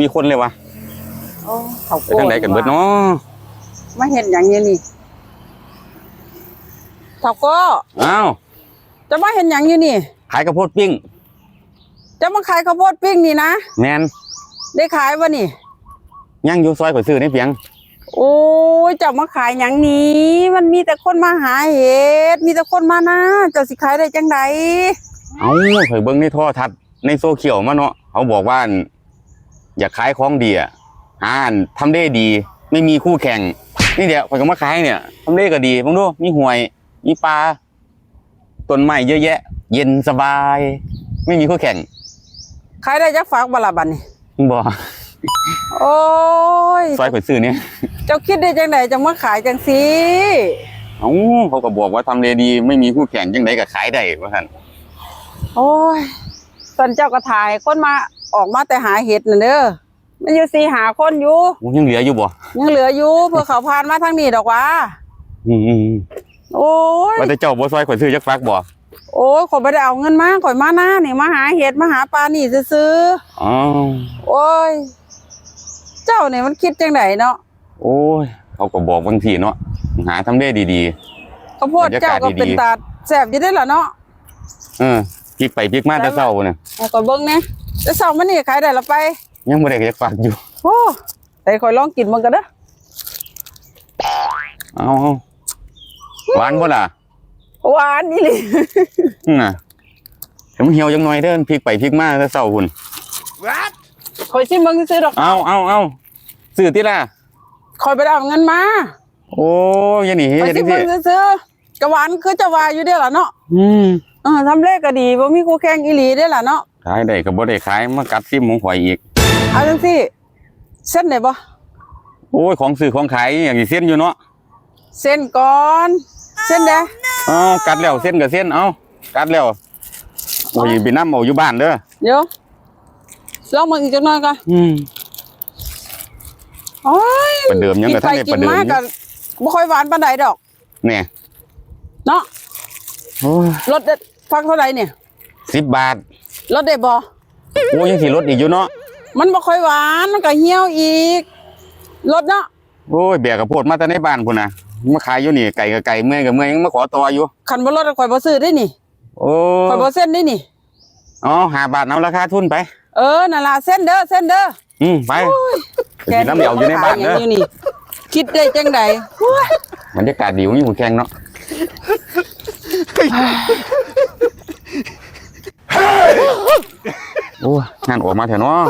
มีคนเลยวะโอ้เขาไปทางไหนกันเบิดเนาะมาเห็นอย่างนี้นี่เขาก็อ้าวจะมาเห็นอย่างนี้นี่ ขายข้าวโพดปิ้งจะมาขายข้าวโพดปิ้งนี่นะ แมนได้ขายวะนี่ ย่างอยู่ซอยข่อยซื้อในเพียงโอ้ยเจะมาขายอย่างนี้ มันมีแต่คนมาหาเห็ด มีแต่คนมานะเจ้าสิขายได้จังไดเอ้าข่อยเบิ่งในโท่อทัศน์ในโซเชียลมาเนาะเขาบอกว่า อั่นอยากขายของดีอะอ่านทำได้ดี ไม่มีคู่แข่ง นี่เดี๋ยวข่อยก็มาขายเนี่ยทำได้ก็ดีมึงดูมีหวย มีปลาต้นไม้เยอะแยะ เย็นสบาย ไม่มีคู่แข่งขายได้จักฝากบลาบันนี่มึงบอกโอ้ยซอยข่อยซื้อเนี่ยเจ้าคิดได้จังไดจังมาขายจังสิเอ้าเขาก็บอกว่าทำเลดี ไม่มีคู่แข่งจังไดก็ขายได้ว่าซั่นโอ้ยตอนเจ้าก็ถ่ายคนมา ออกมาแต่หาเห็ดน่ะเด้อมันอยู่สี่หาคนอยู่โอ้ยังเหลืออยู่บ่ยังเหลืออยู่เพื่อเขาผ่านมาทางนี้ดอกว่าอืมโอ้ยๆว่าแต่เจ้าบ่ซอยข่อยซื้อจักฟักบ่โอ้ยข่อยไม่ได้เอาเงินมาข่อยมาหน้านี่มาหาเห็ดมาหาปลานี่ซื้ออ๋อๆโอ้ย เจ้าเนี่ยมันคิดจังไดเนาะโอ้ยเขาก็บอกบางทีเนาะหาทำเลดีข้าวโพดเจ้าก็เป็นตาแสบอยู่ได้อล่ะเนาะๆเออพลิกไปพลิกมาแต่เช้าน่ะเอาก่อนเบิ่งเนี่ย จะเศร้ามันนี่ขายได้ละไป ยังบ่ได้จักฟักอยู่ โอ้แต่ข่อยลองกินมันกันเด้อเอาๆหวานบ่ล่ะหวานนี่ลิอืมน่ะแต่มันเหี่ยวจังหน่อยเด้อพลิกไปพลิกมาแต่เช้าพุ่นข่อยชิมเบิ่งซื้อๆดอกเอาเอาเอาซื้อติล่ะข่อยไปได้เอาเงินมา โอ้ยอย่าหนีข่อยอย่าชิดิมพี่เบิ่งซื้อๆกะหวานคือจะว่าอยู่เด้อล่ะเนาะอืมเออทำเลขก็ดีบ่มีคู่แข่งอีหลีเด้อล่ะเนาะ ขายได้ก็บ่ได้ขายมากัดซิมของข่อยอีก เอาจังซี่เส้นได้บ่โอ้ยของซื้อของขายอย่างสิเส้นอยู่เนาะเส้นก่อนเส้นเด้อเอากัดแล้วเส้นกับเส้นเอากัดแล้วโอ้ยไปนำเอาอยู่บ้านเด้อเดี๋ยวลองมึงอีกจักหน่อยก่อนอืมโอ้ยประเดิมยังกับท่านได้กิประนเดิมมากอยู่กันบ่ค่อยหวานปานใดดอกเนี่ยเนาะโอ้ยรถเด็ดฟังเท่าไหร่เนี่ยสิบบาท รถเด็ดบ่โอ้ยยังสิลดอีกอยู่เนาะมันบ่ค่อยหวานมันก็เหี่ยวอีกรถเนาะโอ้ยแบกกระโพดมาแต่ในบ้านพุ่นน่ะมาขายอยู่นี่ไก่กับไก่เมื่อยกับเมื่อยยังมาขอต่ออยู่คันบ่รถข่อยบ่ซื้อได้นี่โอ้ข่อยบ่เส้นได้นี่อ๋อหาบาทเอาราคาทุนไป เออนั่นล่ะเส้นเด้อเส้นเด้ออืมไปไปกินน้ำเหลียวอยู่ในบ้านขเด้ออย่างนี่คิดได้จังไดโอ้ยบรรยากาศดีมีหูแข็งเนาะโอ้ย งานออกมาเถอะเนาะ